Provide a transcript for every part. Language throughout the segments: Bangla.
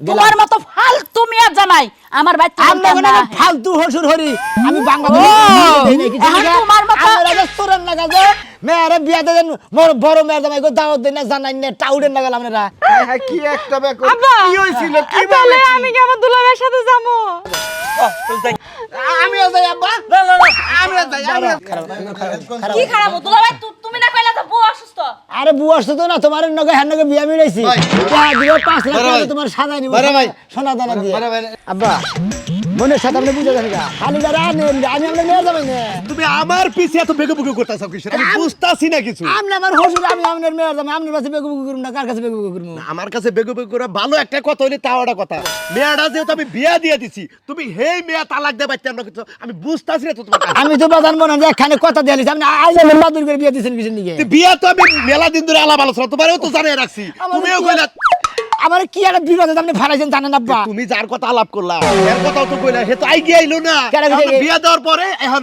তোমার মতো ফালতু মিয়া জামাই আমার বাচ্চা আমরা মনে ফালতু হসুর হরি। আমি বাংলা তোমার মতো- মেয়েরা বিয়া দেন মোর বড় মেয়ের জামাই গো দাওয়াত দেন না জানাই না টাউডেন লাগাল আপনারা। হ্যাঁ কি একটা আব্বা কি হয়েছিল? কি তাহলে আমি কি আমার দুলাভাইয়ের সাথে যাব? আমিও যাই আব্বা। না না না। আমিও যাই আমিও। কি খারাপ দুলাভাই তু- তুমি না কইলা তো বউ অসুস্থ? আরে আসতো তো না তোমার নগে হ্যাঁ নগে বিয়া মিলাইছি। ভাই। টাকা দিলে পাঁচ লাখ বড় টাকা তোমার সাজাই নিব। সোনা দানা দিয়ে। আব্বা। মনের সাথে আপনি বুঝে জানি খালি আনেন আমি আপনার মেয়ে যাবেন তুমি আমার পিছে এত বেগে বুকে করতেছ কিছু আমি বুঝতাছি না কিছু। আপনি আমার হসুর আমি আপনার মেয়ে যাবেন আপনার কাছে বেগু করুন না কার কাছে বেগু করুন আমার কাছে বেগে করে ভালো একটা কথা হইলে তাও একটা কথা। মেয়েটা যেহেতু আমি বিয়া দিয়ে দিছি তুমি হেই মেয়া তালাক দে বাচ্চা না কিছু আমি বুঝতাছি না তো তোমার আমি তো বাজান মনে হয় যে একখানে কথা দিয়ে দিছি আপনি আমার বাদুর করে বিয়ে দিয়েছেন কিছু তো বিয়া তো আমি মেলা দিন ধরে আলাপ আলোচনা তোমারও তো জানিয়ে রাখছি। তুমিও কইলা আমার কি একটা বিপদে আপনি ফারাইছেন জানেন আব্বা? তুমি যার কথা আলাপ করলা এর কথাও তো কইলা হে তো আই গিয়াইলো না। বিয়া দেওয়ার পরে এখন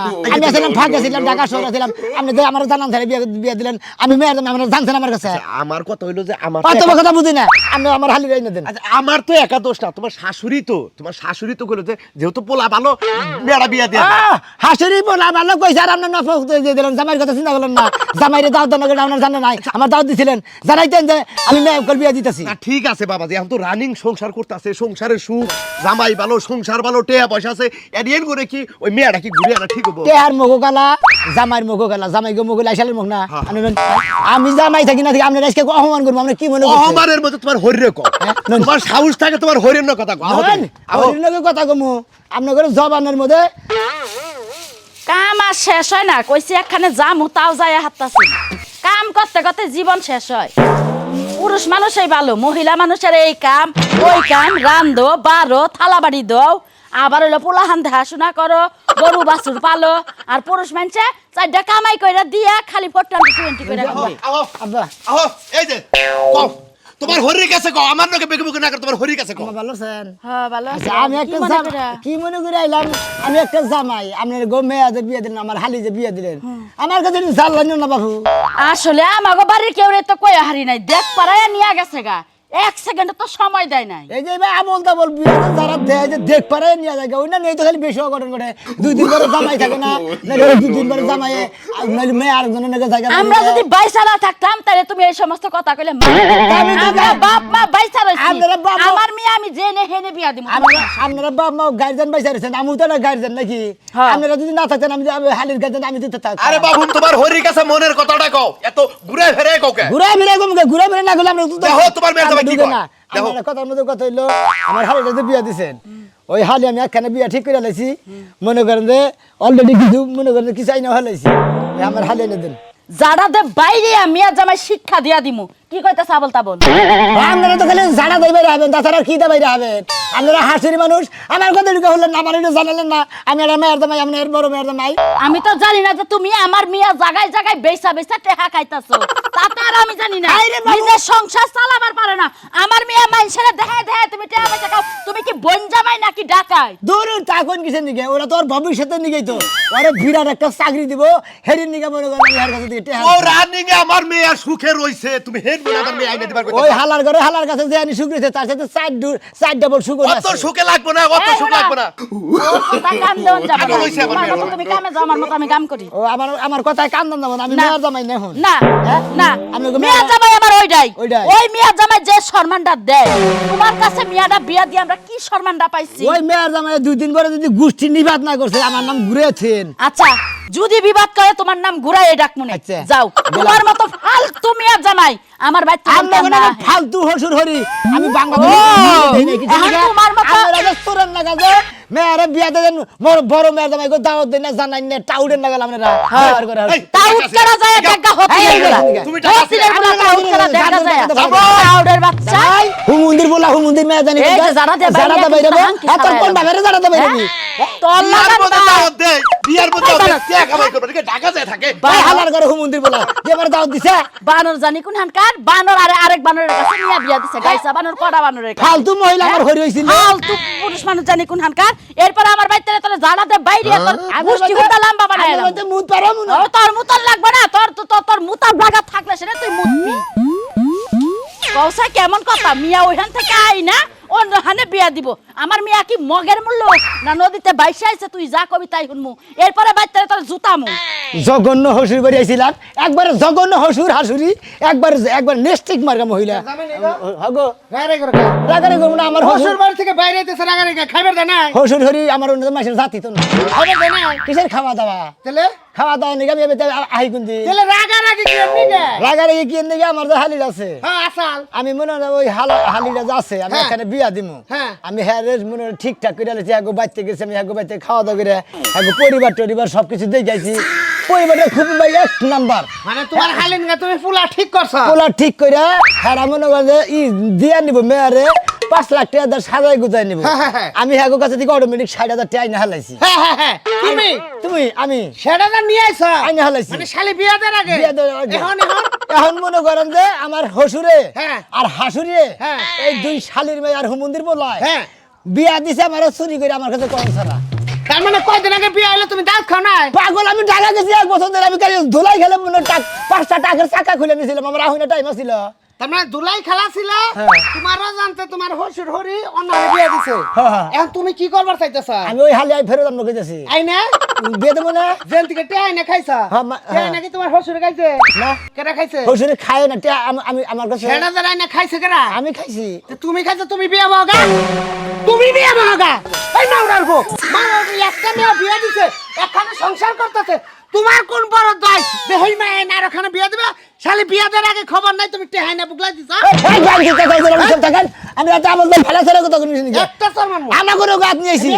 না? আমি আসলাম ফাঁকে ছিলাম ঢাকা শহরে ছিলাম। আপনি তো আমার জানান ধরে বিয়ে বিয়ে দিলেন আমি মেয়ের আমার জানছেন আমার কাছে। আমার কথা হইল যে আমার অত কথা বুঝি না আপনি আমার হালি রাই না দেন। আচ্ছা আমার তো একা দোষ না তোমার শাশুড়ি তো তোমার শাশুড়ি তো কইলো যে যেহেতু পোলা ভালো মেয়েরা বিয়া দিয়ে হাসুরি বলা ভালো কইছে আর আপনার নফক দিয়ে দিলেন জামাইয়ের কথা চিন্তা করলেন না। জামাইরে দাওয়াত দেন না আপনার জানেন নাই। আমার দাওয়াত দিছিলেন। জানাইতেন যে আমি মেয়ে কল বিয়ে দিতেছি। না ঠিক আছে বাবা যে এখন তো রানিং সংসার করতেছে সংসারের সুখ জামাই ভালো সংসার ভালো টেয়া পয়সা আছে। এডিয়েন করে কি ওই মেয়েটা কি ঘুরে আনা ঠিক হব? আর মুখ গালা জামাইয়ের মুখ গালা জামাই গো মুখ লাইসালের মুখ না। হ্যাঁ, আমি জামাই থাকি না থাকি আপনার আজকে অপমান করব আমরা কি মনে করছেন? অহমানের মধ্যে তোমার হরিরে কম হ্যাঁ, তোমার সাহস থাকে তোমার হরির কথা কও আহো বলেন, তুমি, আহো। আমার কথা ঘরে জবানের মধ্যে কাম আর শেষ হয় না কইছি একখানে যামু তাও যায় হাততাছি কাম করতে করতে জীবন শেষ হয়। পুরুষ মানুষই ভালো মহিলা মানুষের এই কাম ওই কাম রান্ধো বারো থালা বাড়ি দাও। আবার হইল পোলাহান দেখাশোনা করো গরু বাছুর পালো আর পুরুষ মানুষে চারটা কামাই কইরা দিয়া খালি ফোর টোয়েন্টি করে আহো এই যে তোমার হরির কাছে কও আমার লোকে বেগে বেগে না কর তোমার হরির কাছে কও। আমার ভালো আছেন? হ্যাঁ ভালো আচ্ছা, আছি। আমি কি একটা মনে? কি মনে করে আইলাম? আমি একটা জামাই আপনার গো মেয়া যে বিয়ে দিলেন আমার হালি যে বিয়ে দিলেন। আমার কাছে জানলেন না বাবু। আসলে আমাগো বাড়ির কেউ তো কই হারি নাই। দেখ পারায়া নিয়া গেছে গা। এক সেকেন্ড তো সময় দেয় নাই। এই যে ভাই আমল তাবল বিয়ে যারা দেয় যে দেখ পারে নিয়ে যায় ওই না নেই তো খালি বেশি অঘটন করে দুই দিন পরে জামাই থাকে না নাহলে দুই দিন পরে জামাই নাহলে মেয়ে আরেকজনের নাকি জায়গা আমরা যদি বাইসা না থাকতাম তাহলে তুমি এই সমস্ত কথা কইলে আমরা বাপ মা বাইসা রইছি আমার মেয়ে আমি জেনে হেনে বিয়া দিব। আপনারা বাপ মা গার্জেন রেছেন আমি তো না গার্জেন নাকি? হ্যাঁ। আপনারা যদি না থাকতেন আমি হালির গার্জেন আমি দিতে থাকতাম। আরে বাবু তোমার হরির কাছে মনের কথাটা কও। এত ঘুরে ফেরে কও কে? ঘুরে ফিরে ঘুমকে ঘুরে ফিরে না গেলে আমরা তো দেখো, তোমার মেয়ের কি না আমার কথা হইল আমার হালিটা বিয়া দিছেন। ওই হালি আমি একখানে বিয়া ঠিক করে লাইছি। মনে করেন যে অলরেডি কিছু মনে করেন কিছু আইনা আমার হালি এনে দেন। যারা দে বাইরে আমি আর জামাই শিক্ষা দিয়া দিমু। কি কইতাছ আবল তাবল আপনারা তো খালি জানা দই বাইরে হবেন তাছাড়া কি দা বাইরে হবেন আপনারা হাসির মানুষ আমার কথা ঢুকে হলেন না আমার এটা জানালেন না আমি একটা মেয়ের দামাই আপনার বড় মেয়ের দামাই আমি তো জানি না যে তুমি আমার মিয়া জায়গায় জায়গায় বেচা বেচা টেহা খাইতাছো। তা তো আর আমি জানি না। নিজের সংসার চালাবার পারে না। আমার মিয়া মানুষের দেখায় দেখায় তুমি টেহা বেচা খাও তুমি কি বন জামাই নাকি ডাকাই? দূর তখন কিসের নিকে ওরা তো ওর ভবিষ্যতের নিকেই তো। ওরে বিরাট একটা চাকরি দিব হেরির নিকে মনে করেন আমি কাছে ও রানিং আমার মেয়ে সুখে রইছে। তুমি হেড বলে আমার মেয়ে আইনে দিবার ওই কইতাছ হালার ঘরে হালার কাছে যে আমি সুখ রয়েছে তার সাথে চার চার ডাবল সুখ অত সুখে লাগবে না অত সুখ লাগবে না। তা কাম দেওয়ান যাবে আগে না। লইছে আমার তোমার মেয়ের মতো তুমি কামে যাও আমার মতো আমি কাম করি। ও আমার আমার কথায় আমি মেয়ের জামাই না এখন। না হ্যাঁ? না। আপনাকে মিয়া মেয়ে- জামাই আমার ওইটাই। ওইটাই। ওই মিয়া জামাই যে সম্মানটা দেয় তোমার কাছে মিয়াটা বিয়া দিয়ে আমরা কি সম্মানটা পাইছি? ওই মেয়ের জামাই দুই দিন পরে যদি গোষ্ঠী নিবাদ না করছে আমার নাম ঘুরেছেন আচ্ছা যদি বিবাদ করে তোমার নাম ঘুরাই ডাক মনে আচ্ছা। যাও। তোমার মতো ফালতু মিয়া জামাই আমার বাচ্চা আমরা কোনো ফালতু হসুর হরি। আমি বাংলা ও, এখন তোমার মতো- লাগা যে মেয়েরা বিয়া দেন মোর বড় মেয়ের জামাই গো দাওয়াত দেন না জানাই না লাগাল ব্যবহার করে করা যায়? হতি তুমি করা দেখা যায়? বলা মেয়ে জানি এই যে যারা দিয়ে বাইরে যারা বাইরে একটু হাঙ্কি এত কোন এলো। ভাবে যারা তো বাইরে তোর বিয়ার মধ্যে দাওয়াত দেয় বিয়ার মধ্যে কে কামাই করবে ঢাকা যায় থাকে? ভাই হালার করে হুমুন্দির বলা যে এবার দাওয়াত দিছে। বানর জানি কোন হানকার বানর আরে আরেক বানরের কাছে নিয়ে বিয়া দিছে। গাইসা বানর কড়া বানরের কাছে ফালতু মহিলা আমার হরি হইছিল ফালতু পুরুষ মানুষ জানি কোন হানকার। এরপর আমার বাইতে তোর বাইরে তোর মুষ্টি হুদা লাম্বা বানায় আমার মধ্যে মুদ পারো তোর মুতন লাগবে না তোর তো তোর- তোর মুতার জায়গা থাকলে সেটা তুই মুতবি। কৌসা কেমন কথা? মিয়া ওইখান থেকে আই না অন্য হানে বিয়া দিব। আমার মিয়া কি মগের মূল্য? না নদীতে বাইসে আইছে তুই যা কবি তাই শুনমু। এরপরে বাইতে তোর জুতামু জঘন্য হসুর বাড়ি আইছিলাম। একবার জঘন্য হসুর হাসুরি একবার একবার নেস্টিক মার্গা মহিলা। হগো। রাগারে করব না আমার হসুর বাড়ি থেকে বাইরে হইতেছে রাগারাগি খাইবার দেনা নাই? হসুর হরি আমার অন্য মাসের জাতি তো না। কিসের খাওয়া দাওয়া? তাহলে? খাওয়া দাওয়া নিগে আমি এবার আহি কুন্দি তাহলে রাগারাগি কি এমনি গে রাগারে কি নিগে আমার যে হালির আছে। হ্যাঁ আসাল। আমি মনে হয় ওই হাল হালিটা যে আছে আমি হ্যাঁ। এখানে বিয়া দিমু। হ্যাঁ। আমি হ্যাঁ রে মনে হয় ঠিকঠাক করে আলেছি আগে বাচ্চা গেছি আমি আগে বাচ্চা খাওয়া দাওয়া করে আগে পরিবার টরিবার সব কিছু দিয়ে যাইছি পরিবারটা খুব ভাই এক নাম্বার। মানে তোমার হালিন গা তুমি ফুলা ঠিক করছ? পোলা ঠিক করে হ্যাঁ মনে করেন ই দিয়া নিব মেয়ারে পাঁচ লাখ টাকা সাজাই গুজাই নিব। হ্যাঁ, হ্যাঁ, হ্যাঁ। আমি হ্যাঁ কাছে থেকে অটোমেটিক ষাট হাজার টাকা আইনা হালাইছি। তুমি তুমি আমি সেটা তো নিয়ে আইছো? আইনা হালাইছি। মানে শালি বিয়া দেওয়ার আগে? বিয়া দেওয়ার আগে। এখন এখন? এখন মনে করেন যে আমার হসুরে। আর হাসুরে। এই দুই শালির মেয়ে আর হুমন্দির বলায় বিয়া দিছে আমার চুরি করে আমার কাছে কম ছাড়া। তার মানে কয়দিন আগে বিয়া হইল? তুমি দাঁত খাও নাই? পাগল আমি ঢাকা গেছি এক বছর ধরে। আমি ধুলাই খেলে পাঁচটা টাকার চাকা খুলে নিয়েছিলাম আমার আহুনে টাইম ছিল তার মানে দুলাই খেলা ছিল হ্যাঁ। তোমারও জানতে তোমার হসুর হরি অন্য বিয়া দিছে। হ্যাঁ, হ্যাঁ। এখন তুমি কি করবার চাইতেছ? আমি ওই হালি আই ফেরত আনব গেছি আইনে বিয়ে দেবো না? জেল থেকে টে আইনে খাইছা? হ্যাঁ, মা- টে আইনে কি তোমার হসুর খাইছে? না। কেটা খাইছে? হসুরে খায় না টিয়া আম- আমি আমার কাছে সেটা যারা আইনে খাইছে কেরা আমি খাইছি। তুমি খাইছো তুমি বিয়া বাগা তুমি বিয়া বাগা এই নাউরার গো মা একটা মেয়ে বিয়া দিছে এখানে সংসার করতেছে। তোমার কোন বড় দায় বেহই মা এনে আর ওখানে বিয়া দিবে শালি বিয়া দেওয়ার আগে খবর নাই তুমি টেহাই না বুগলাই দিছ এই আমি আমার দল ফেলা ছেড়ে কথা শুনিস নাকি একটা সরমান আমার কোনো গাছ নিয়েছি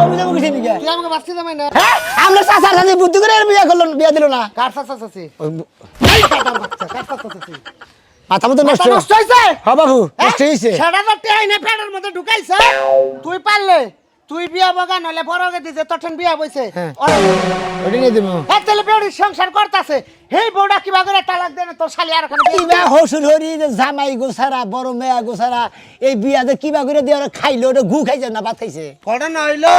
আমি যাব কিছু নাকি তুই আমাকে বাঁচতে যাবে না হ্যাঁ আমরা চাচার সাথে বুদ্ধি করে বিয়ে করল বিয়ে দিল না কার এই কার চাচা চাচি মাথা মতো নষ্ট নষ্ট হয়েছে হ্যাঁ বাবু নষ্ট হয়েছে সেটা তো টেহাই না পেটের মধ্যে ঢুকাইছে তুই পারলে তুই বিয়া বাগা নলে বড় গে দিছে তখন বিয়া বইছে। হ্যাঁ। ওটা নিয়ে দেবো হ্যাঁ তাহলে বেড়ি সংসার করতেছে। হেই বউটা কিবা করে তালাক দেনে তোর শালি আর ওখানে কিবা হসুর হরি যে জামাই গোসারা বড় মেয়া গোসারা এই বিয়াতে কিবা করে দিয়ে ওরা খাইলো ওটা গু খাইছে না ভাত খাইছে ফটো নইলো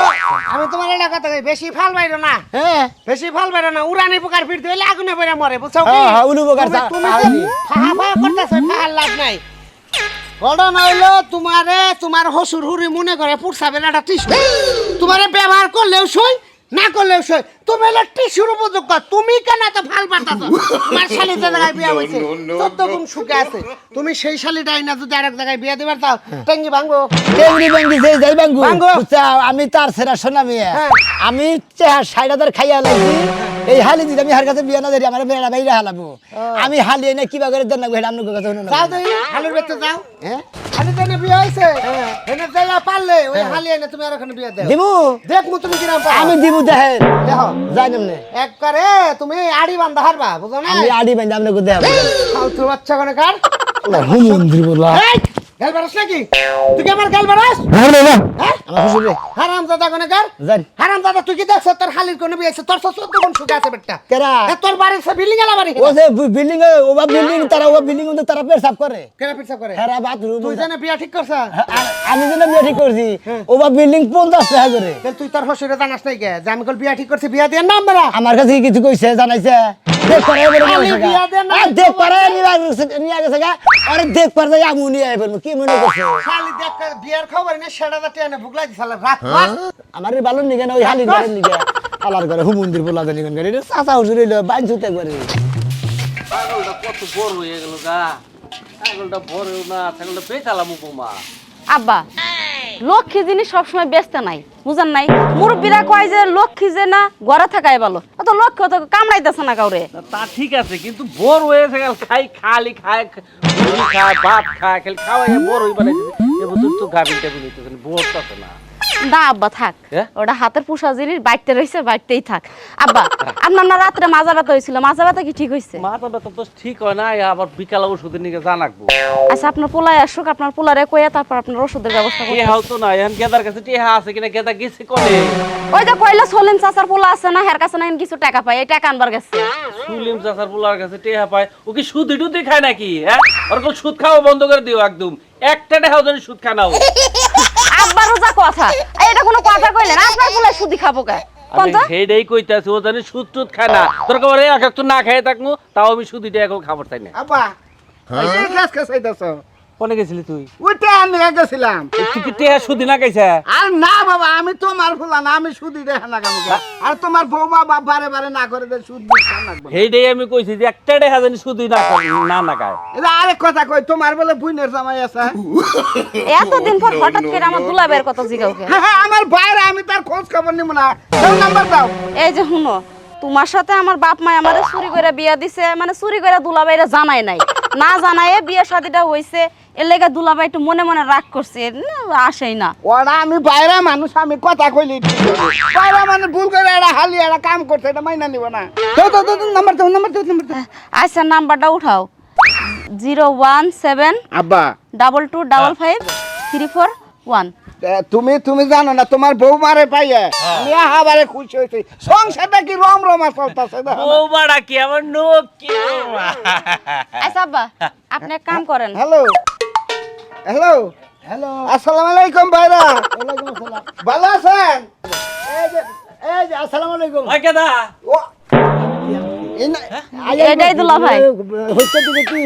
আমি তোমার এলাকা থেকে বেশি ফাল বাইরো না। হ্যাঁ। বেশি ফাল বাইরো না উড়ানি পোকার পিঠ দিলে আগুনে বেড়ে মরে বুঝছ কি? হ্যাঁ, হ্যাঁ, উলু পোকার তুমি-। ফাহা ফাহা করতেছো ফাহার লাভ নাই। ফটো নইলো তোমারে তোমার হসুর হুরি মনে করে পুরসা বেলাটা টিস্যু। তোমারে ব্যবহার করলেও সই না করলেও সই। তুমি হলো টিস্যুর উপযুক্ত তুমি কেন এত ভালো পাঠাছো তোমার শালি যে জায়গায় বিয়া হয়েছে চোদ্দ গুণ সুখে আছে। তুমি সেই শালিটাই না যদি আরেক জায়গায় বিয়া দিবার চাও টেঙ্গি ভাঙবো। ব্যাঙ্গি যে যাই বাঙ্গু বাঙ্গু। আমি তার সেরা শোনা মেয়ে। হ্যাঁ। আমি চেহার ষাট হাজার খাইয়া লাগছি এই হালি দিদি আমি হার কাছে বিয়া না ধরি আমার বেড়া বাইরে হালাবো। আমি হালি এনে কিবা করে দেন না হেটা আপনার কাছে শুনুন। যাও তুই হালির বেতে যাও। হ্যাঁ? হালি দেনে বিয়ে হয়েছে। এনে যাইয়া পারলে ওই হালি এনে তুমি আর ওখানে বিয়ে দেও। দিমু? দেখমু তুমি কিরাম পারো। আমি দিমু দেখেন। দেখো। যাই নামনে এক করে তুমি আড়ি বান্ধা হারবা বুঝো না আমি আডি বাইন্দা আপনাকে দেখাবো। ফালতু বাচ্চা কোনে কার? হুমন্দির বলা। এই! গাল বারাস নাকি? তুই কি আমার গাল বারাস আমার খুশি রে। হারাম দাদা কোনে কার জান হারাম দাদা তুই কি দেখছ তোর হালির কোনে বিয়ে হয়েছে তোর চোদ্দ গুণ সুখে আছে বেটা? কেরা? এ, তোর বাড়ির সে বিল্ডিং এলা বাড়ি ও যে বিল্ডিং ওবা বিল্ডিং তারা ওবা বিল্ডিং মধ্যে তারা পেশাব করে। কেনা পিছা করে? হেরা বাথরুম। তুই জানে বিয়া ঠিক করছ? আমি যেন বিয়ে ঠিক করছি। ওবা বিল্ডিং পঞ্চাশ টাকা করে। তাহলে তুই তোর হসুরে জানাস নাই কে? যে আমি কল বিয়া ঠিক করছি বিয়া দিয়ে নাম বেড়া। আমার কাছে কিছু কইছে জানাইছে? দেখ পারে দেখ নিয়ে গেছে গা। আরে দেখ পারে যাই আমু নিয়ে আইবেন কি মনে করছে? খালি দেখ বিয়ার খবর না সেটা যাতে এনে ভুগলাই দিছালে রাত রাত আমার ভালো নিগে না ওই হালি ঘরের নিগে। আলার করে হুমন্দির বলা জানি কোন গাড়ি চাচা হুজুর হইল বাইনছুতে করে পাগলটা কত বড় হয়ে গেল গা। ছাগলটা বড় না ছাগলটা বেচালাম উপমা। আব্বা লক্ষ্মী জিনিস সবসময় ব্যস্ত নাই, বুঝান নাই? মুরব্বীরা কয় যে লক্ষ্মী যে না ঘরে থাকাই ভালো। অত লক্ষ্য তো কামড়াইতেছে না কাউরে। তা ঠিক আছে, কিন্তু বোর হয়েছে গেল, খাই, খালি খায় খায় ভাত খায় খালি খাওয়াই বোর হই বানাই এবার তো গাভিন টাভিন হইতেছে বড় না। না আব্বা থাক? ওটা হাতের পোষা জিনিস বাইতে রয়েছে বাইতেই থাক। আব্বা আপনার না রাত্রে মাজা ব্যথা হয়েছিল। মাজা ব্যথা কি ঠিক হয়েছে? মাথা ব্যথা তো ঠিক হয় না আবার বিকালে ওষুধের নিকে জানাকবো আচ্ছা আপনার পোলায় আসুক আপনার পোলারে কইয়া তারপর আপনার ওষুধের ব্যবস্থা করুন টেহাও তো না এখন গেদার কাছে টেহা আছে কিনা গেদা গেছে কলে ওই যে কইলা সলিন চাচার পোলা আছে না হের কাছে না কিছু টাকা পায় এই টাকা আনবার গেছে। সুলিম চাচার পোলার কাছে টেহা পায় ও কি সুদ টুদি খায় নাকি হ্যাঁ? ওর সুদ খাওয়া বন্ধ করে দিও একদম। একটা যেন সুদ খানাও আব্বারও যা কথা। এটা কোনো কথা কইলেন আপনার পোলায় সুদি খাব কে? কইতাছি ও জানি সুদ টুদ খায় না। তোর খবর এক একটু না খেয়ে থাকব তাও আমি সুদিটা এখন খাবার চাই না। হইতাছ কোনে গেছিলি তুই? ওইটা নিয়ে গেছিলাম। তুই কি টেহা সুদি না গাইছে আর না বাবা আমি তোমার ফুলা না আমি সুদি দেখা না কামকে আর তোমার বৌমা বা বারে বারে না করে দে সুদ আমি কইছি যে একটা টেহা জানি সুদি না করে- না না গায় এটা আরেক কথা কই তোমার বলে বুইনের জামাই আছে এতদিন পর হঠাৎ করে আমার দুলাবের কথা জিগাওকে হ্যাঁ হ্যাঁ আমার বাইরে আমি তার খোঁজ খবর নিব না। দাও নাম্বার দাও। এই যে শুনো তোমার সাথে আমার বাপ মা আমারে চুরি করে বিয়া দিছে মানে চুরি করে দুলাবাইরা জানাই নাই। না জানায় বিয়ে শাদিটা হইছে এর লেগে দুলাবাই একটু মনে মনে রাগ করছে আসেই না। ওরা আমি বাইরে মানুষ আমি কথা কইলি বাইরা মানুষ মানে ভুল করে এরা হালি এরা কাম করছে এটা মাইনা নিব না। তো তো তো নাম্বার দাও নাম্বার দাও নাম্বার দাও। আচ্ছা নাম্বারটা উঠাও। জিরো ওয়ান সেভেন আব্বা। Double two double five three four one. তুমি তুমি জানো না তোমার বৌমারে পাইয়ে। আমি আহাবারে খুশি হয়েছি। সংসারটা কি রম রমা চলতেছে কি আমার নোক কি? আচ্ছা আব্বা আপনি এক কাম করেন। হ্যালো। হ্যালো। হ্যালো। আসসালামু আলাইকুম ভাইরা। ওয়ালাইকুম আসসালাম। ভালো আছেন? এই যে এই যে আসসালামু আলাইকুম। কেদা? ও। এই না- এটাই দুলা হচ্ছে দিকে কি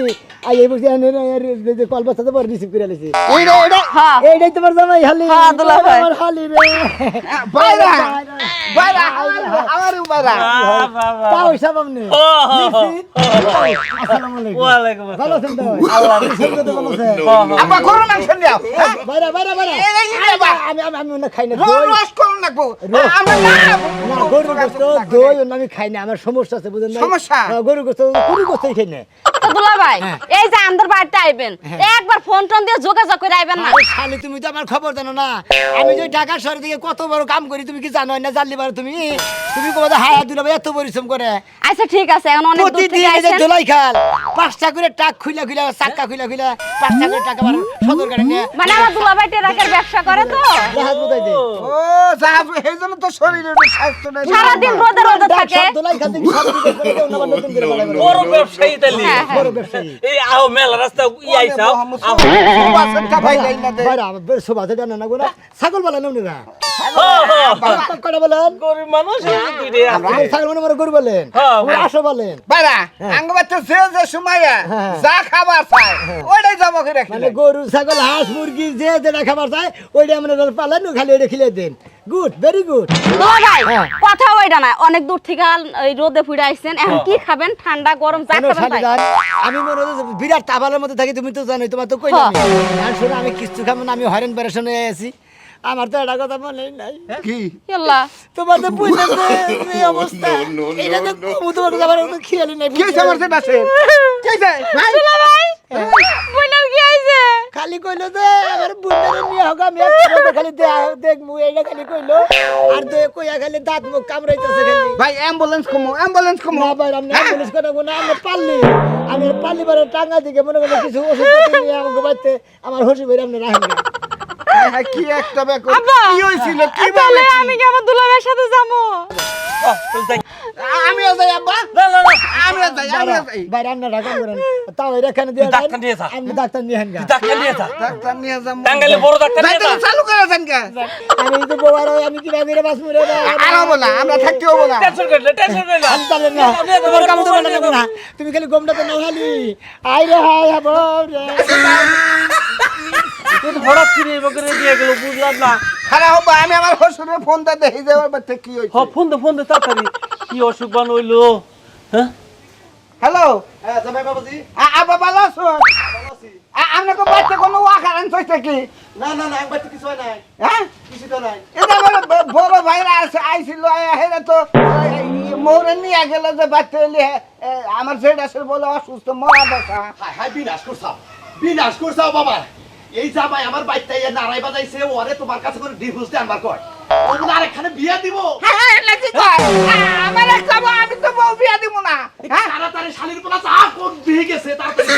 আই এই বসে আনে না এর যে কল বাসাতে পর রিসিভ করে আইছি এই রে, এই হ্যাঁ। এইটাই তোমার জামাই হালি হ্যাঁ, দুলা ভাই। আমার হালি রে ভাইরা ভাইরা আমার- আমার ভাইরা বাবা তা ওই সব আপনি ও, হো, হো, আসসালামু আলাইকুম। ভালো আছেন তো? আল্লাহ তো ভালো আছেন আব্বা গরু মাংস নিও? বাইরে বাইরে বাইরে। এই, এই, এই, বাবা। আমি আমি আমি ওনা খাই না দই। রোজ করুন লাগবো আমরা না। না। গরু দই আমি খাই না আমার সমস্যা আছে বুঝেন না? সমস্যা? গরু গোস্ত গরু গোস্তই খাই না। তো দুলা ভাই। এই যে আমাদের বাড়িতে আইবেন একবার ফোন টোন দিয়ে যোগাযোগ করে আইবেন না। তুমি তো আমার খবর জানো না। আমি যে ঢাকা শহর থেকে কত বড় কাম করি তুমি কি জানো না জানলি পারো তুমি? তুমি কোথাও হায়া দিলে এত পরিশ্রম করে। আচ্ছা ঠিক আছে এখন অনেক দূর থেকে আইছেন। দোলাই খাল পাঁচটা করে টাক খুইলা খুইলা চাক্কা খুইলা খুইলা পাঁচটা করে টাকা বার সদর গাড়ি নিয়ে। মানে আমার দুলা ভাই টেরাকের ব্যবসা করে তো। জাহাজ বোঝাই দে। ও জাহাজ এই জন্য তো শরীরের স্বাস্থ্য নেই। সারাদিন রোদে রোদে থাকে। দোলাই খাল থেকে বড় ব্যবসায়ী তালি। হ্যাঁ, হ্যাঁ। বড় ব্যবসায়ী। এই আও মেলা রাস্তা ই না না ছাগল বলেন। কটা বলেন? গরিব মানুষ ছাগল মনে গরু বলেন। হ্যাঁ, আসো বলেন যে হ্যাঁ। যা খাবার চায় ওইটাই রাখি মানে গরু ছাগল হাঁস মুরগি যে যেটা খাবার চায় ওইটা আমরা পালেন খালি ওইটা খিলে দেন। গুড ভেরি গুড হ্যাঁ। কথা ওইটা না অনেক দূর থেকে ওই রোদে ফুড়ে আইছেন। এখন কি খাবেন? ঠান্ডা গরম যা খাবেন তাই। আমি মনে হচ্ছে বিরাট তাবালের মধ্যে থাকি তুমি তো জানোই তোমার তো কই হ্যাঁ। আমি শোনো আমি কিছু খাব না আমি হরেন বেরেশন হয়ে আছি আমার তো এটা কথা মনে নাই। কি? ইয়াল্লা। তোমার তো বুঝলে যে এই অবস্থা এটা তো কমু তোমার তো আমার তো খেয়ালই নাই কি আমার সে কি হয়েছে ভাই। ভাই বইনার কি আইছে খালি কইলো যে আমার বুদ্ধের নিয়ে হোক আমি একটা খালি দেখ- দেখমু এইটা খালি কইলো। আর দে কইয়া খালি দাঁত মুখ কামড়াইতেছে খালি। ভাই অ্যাম্বুলেন্স কমো অ্যাম্বুলেন্স কমো। না ভাই আমি অ্যাম্বুলেন্স করে না আমি পারলি আমি পারলি পারে টাঙ্গা দিকে মনে মনে কিছু ওষুধ নিয়ে আমাকে বাড়তে আমার হসি বের আপনি রাখেন। হ্যাঁ, কি একটা ব্যাপার আব্বা কি হয়েছিল কি তাহলে বলে আমি কি আমার দুলা সাথে যাব তুই যাই। আমিও যাই আব্বা না, না, না। আমিও যাই আমিও যাই করেন তাও এখানে দিয়ে তুই ডাক্তার নিয়ে যা। আমি ডাক্তার নিয়ে গা ডাক্তার নিয়ে যা। ডাক্তার নিয়ে যাব টাঙ্গাইলে বড় ডাক্তার নিয়ে যাইতে যা। চালু করে কে আমি তো হই, আমি করে বাঁচবো রে ভাই? আর হব না আমরা থাকতে হব না টেনশন না, টেনশন না। আমি পারবেন না। তোমার কাম তো না। তুমি খালি গমটা তো নাও খালি আই রে হাই হাবো রে হঠাৎ করে এভাবে দিয়ে গেলো, বুঝলাম না। খারাপ হব আমি আমার হসুরের ফোনটা দেখি যাওয়ার বাচ্চা কি হয়েছে। হ, ফোন দে, ফোন দে, তাড়াতাড়ি। কি অসুখ বান হইল? হ্যাঁ? হ্যালো? আমরা বাচ্চা কোনো ওয়াকারেন চলছে কি? না না না কিছু হয় নাই। হ্যাঁ? কিছু তো নাই এটা আমার ব- বড় ভাইরা আছে আইছিল হেরে তো মোরে নিয়ে গেল যে বাচ্চা এলে এ, আমার জেড আছে বলে অসুস্থ মরা দশা হাই হাই বিনাশ করছাও বিনাশ করছাও বাবা। এই জামাই আমার বাইতে নারাই বাজাইছে ওরে তোমার কাছে করে ডিভোর্স দে আমার কয়? ওগুলো আরেকখানে বিয়া দিব? হ্যাঁ লাগি কয়? আমার এক যাব আমি তো বউ বিয়া দিব না। হ্যাঁ? তাড়াতাড়ি শালির পোলা চা কোন দিয়ে গেছে? তাড়াতাড়ি।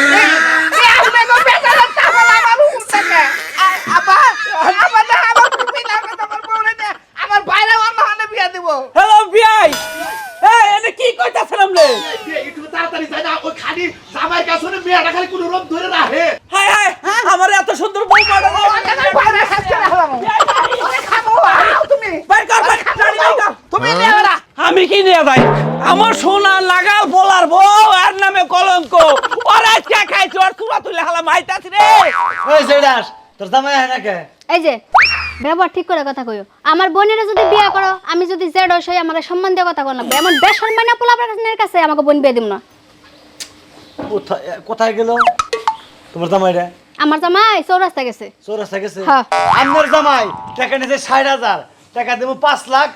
কে এই যে ব্যবহার ঠিক করে কথা কইও। আমার বোনের যদি বিয়ে করো আমি যদি জেড হই আমার সম্মান দিয়ে কথা কর না। এমন বেসম্মান না পোলাপানের কাছে আমাকে বোন বিয়ে দিব না। কোথায় কোথায় গেল? তোমার জামাইরা? আমার জামাই চৌরাস্তা গেছে। চৌরাস্তা গেছে? হ্যাঁ। আমার জামাই টাকা নিয়েছে ষাট হাজার। টাকা দেবো পাঁচ লাখ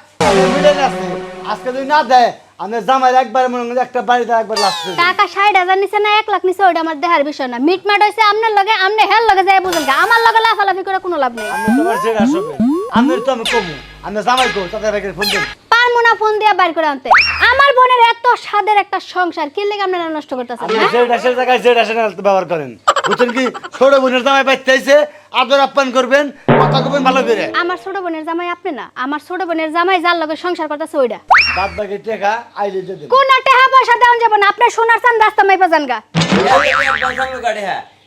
মিলেন আছে আজকে যদি না দেয় আমার জামাই একবার মনে হয় একটা বাড়িতে একবার লাস্ট টাকা ষাট হাজার নিচে না এক লাখ নিচে ওইটা আমার দেহার বিষয় না। মিটমাট হয়েছে আপনার লগে আমনে হেল লগে যাই বুঝেন। আমার লগে লাফালাফি করে কোনো লাভ নেই। আমি তোমার ছেড়ে আসবে আমি তো আমি কমু। আমি জামাই কমু তাদের ব্যাগের ফোন দেন পারব না ফোন দিয়ে বাইর করে আনতে। আমার বোনের এত স্বাদের একটা সংসার কি লেগে আপনারা নষ্ট করতেছেন আপনি হ্যাঁ? জেড আসের জায়গায় জেড আসের ব্যবহার করেন বুঝছেন কি? ছোট বোনের জামাই বাইতে আইছে আদর আপ্যায়ন করবেন কথা কবেন ভালো করে। আমার ছোট বোনের জামাই আপনি না আমার ছোট বোনের জামাই যার লগে সংসার করতেছে ওইটা বাদ বাকি টাকা আইলে দিয়ে দেব। কোন টাকা পয়সা দেওয়া যাবে না? আপনার সোনার চান রাস্তা মাইপা যান গা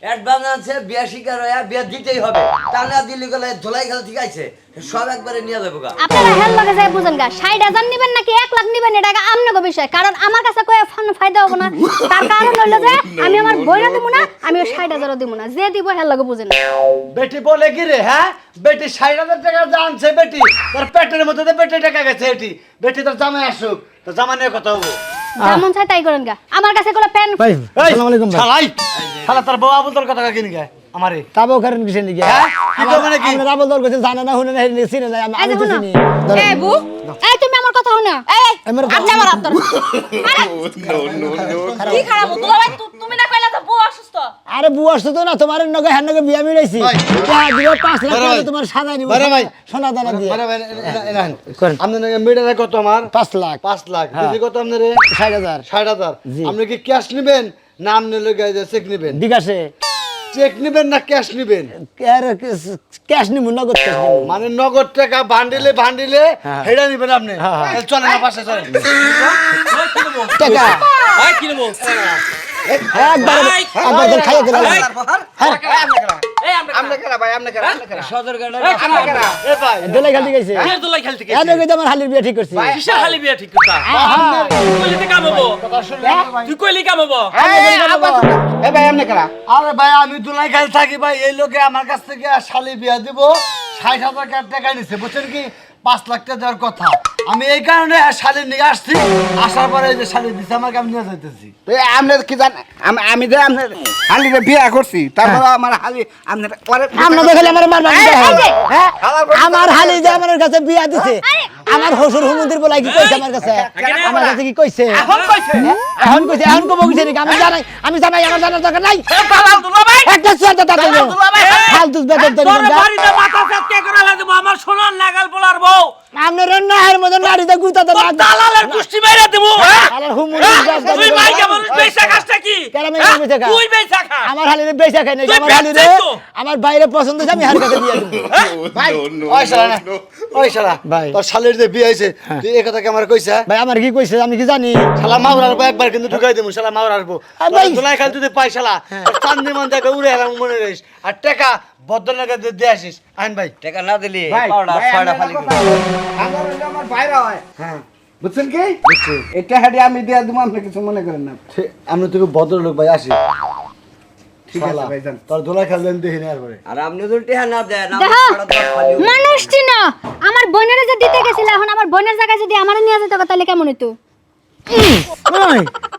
অ্যাডভান্স আছে বিয়া শিকার হয়ে বিয়া দিতেই হবে। তা না গেলে ধোলাই খেলা ঠিক আছে সব একবারে নিয়ে যাব গা। আপনারা হেল লগে যাই বুঝেন গা ষাট হাজার নিবেন নাকি এক লাখ নিবেন এটা আমনগো বিষয়। কারণ আমার কাছে কয়ে ফোন ফায়দা হব না। তার কারণ হইল যে আমি আমার বইরা দিব না আমি ওই ষাট হাজারও দিব না। যে দিব হেল লগে বুঝেন। বেটি বলে কি রে হ্যাঁ? বেটি ষাট হাজার টাকা জানছে বেটি তোর পেটের মধ্যে তো বেটি টাকা গেছে এটি। বেটি তোর জামাই আসুক তোর জামাই নিয়ে কথা হব। যেমন চাই তাই করেন গা। আমার কাছে কোলা প্যান ভাই আসসালামু আলাইকুম ভাই। শালাই! শালা তার বউ আবুল তোর কথা কিনি গে আমারে। তাবো কারণ কিসে নাকি হ্যাঁ? কি তো মানে কি? আমরা রাবল দর কইছে জানে না শুনে না হেরে সিনে না আমি তো চিনি। এই বু এই তুমি আমার কথা শোনো। এই আমার আপনি আমার আপনার কি খারাপ তুমি না তো আরে বউ আসতো তো না তোমার নগে হ্যাঁ নগে বিয়া মিলাইছি দিবে পাঁচ লাখ টাকা তোমার সাজাই নিব ভাই। সোনা দানা দিয়ে মানে। আপনার নাকি মিটারে কত আমার পাঁচ লাখ পাঁচ লাখ কত আপনার ষাট হাজার ষাট হাজার আপনি কি ক্যাশ নেবেন না আপনি লোক চেক নেবেন বিকাশে চেক নেবেন না ক্যাশ নেবেন ক্যাশ নিব নগদ মানে নগদ টাকা ভান্ডিলে ভান্ডিলে হ্যাঁ। হেডা নেবেন আপনি চলেন না পাশে চলেন টাকা খালি হালির বিয়া ঠিক করছি। খালি ঠিক তুই কইলি কাম হব? আরে ভাই আমি দুলাই খাই থাকি ভাই। এই লোকে আমার কাছ থেকে শালি বিয়া দিব। ষাট হাজার টাকা নিছে। বুঝছেন কি? পাঁচ লাখ টাকা দেওয়ার কথা। আমি এই কারণে শালি নিয়ে আসছি। আসার পরে এই যে শালি দিছে আমাকে আমি নিয়ে যাইতেছি। এ আমনে কি জান আমি- আমি যে আমনে হালিরে বিয়া করছি তারপর আমার হালি পরে আমরা তো আমার এই, এই হ্যাঁ? আমার হালি যে আমার কাছে বিয়া দিছে আমার হসুর হুমুন্দির বলাই কি কইছে আমার কাছে? আমার কাছে কি কইছে? এখন কইছে? এখন কইছে এখন কব কইছে নাকি? আমি জানাই আমি জানাই আমার জানার দরকার নাই। একটা সুয়াটা দুলাভাই! ফালতু বেতন তৈরি তোর বাড়িতে মাথা চাটকে করে লাগবো আমার সোনার নাগাল পোলার বউ। আপনার নাহের মধ্যে নাড়িতে গুতাতে তোর দালালের গুষ্টি মেরে দেবো হ্যাঁ? আমার হ্যাঁ? তুই মাইকে মানুষ বেচা খাসটা কি? কেন আমি হ্যাঁ? বেচা খা? তুই বেচা খা। আমার হালিরে বেচা খাই নাই আমার হালিরে আমার বাইরে পছন্দ আমি হার কাছে বিয়া দেব ভাই ওই শালা না। ওই শালা। ভাই। তোর শালির যে বিয়ে তুই এই কথা কি আমার কইছা? ভাই আমার কি কইছে আমি কি জানি? শালা মাউর আসব একবার কিন্তু ঢুকাই দেবো শালা মাউর আসব আর ভাই। দুলাই খাল যদি পাই শালা। চান্দি মান দেখে উড়ে এলাম মনে রইস আর টাকা ভদ্রনাকে দিয়ে আসিস আইন ভাই। টাকা না দিলি ভাই ছয়টা ফালি আমার ভাইরা হয়। হ্যাঁ। বুঝছেন কি? এটা হাডি আমি দিয়া দিব আপনি কিছু মনে করেন না। আমি তোকে ভদ্রলোক ভাই আসি। ঠিক আছে শালা, তোর দোলাই খাল দেখি না পরে আর আপনি তো টেহা না দেন আমার বোনের যে দিতে গেছিল এখন আমার বোনের জায়গায় যদি আমার নিয়ে যেত তাহলে কেমন হইতো?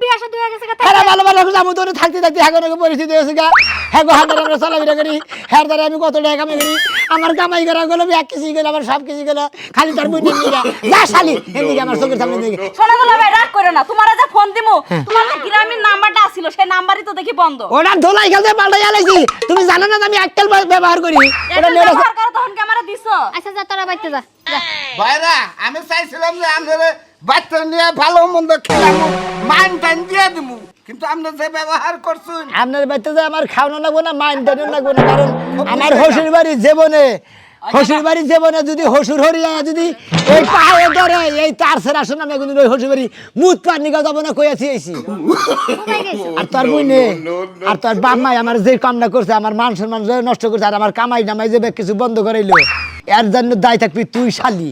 বিয়া শাদী হয়ে গেছে কথা হ্যাঁ ভালো ভালো আমি তো থাকতে থাকতে হ্যাঁ পরিস্থিতি হয়েছে গা। হ্যাঁ গো হান্ডার আমরা চলাফেরা করি হ্যাঁ দ্বারা আমি কত টাকা কামাই করি? আমার কামাই করা গেলো এক কেজি গেলো আমার সব কেজি গেলো। খালি তার বই নিয়ে যা। শালি। এদিকে আমার চোখের সামনে দিকে শোনা দুলাভাই রাগ করে না। তোমার যে ফোন দিমু তোমার যে নাম্বারটা আছিল সেই নাম্বারই তো দেখি বন্ধ। ওটা ধোলাই খেলতে পাল্টাই আলাইছি। তুমি জানো না যে আমি একটাল ব্যবহার করি? ওটা এখন নেড়ে- ব্যবহার করো তখন ক্যামেরা দিছো। আচ্ছা যা তোরা বাইতে যা। যা। ভাইরা আমি চাইছিলাম যে আপনারা বাচ্চা নিয়ে ভালো মন্দ খেলাম মাইন টাইন দিয়ে দিব কিন্তু আপনি যে ব্যবহার করছেন আপনার বাড়িতে যে আমার খাওয়ানো লাগবো না মাইন টানো লাগবো না কারণ আমার হসির বাড়ি জীবনে হসুর বাড়ি জীবনে যদি হসুর হরিয়া যদি এই পাহাড়ে ধরে এই তার সেরা শোনা আমি ওই হসুর বাড়ি মুত পার নিকা যাব না কইয়াছি আইছি। আর তোর বইনে আর তোর বাপ মাই আমার যে কামনা করছে আমার মান সম্মান যে নষ্ট করছে আর আমার কামাই নামাই যে কিছু বন্ধ করাইলো এর জন্য দায় থাকবি তুই শালি।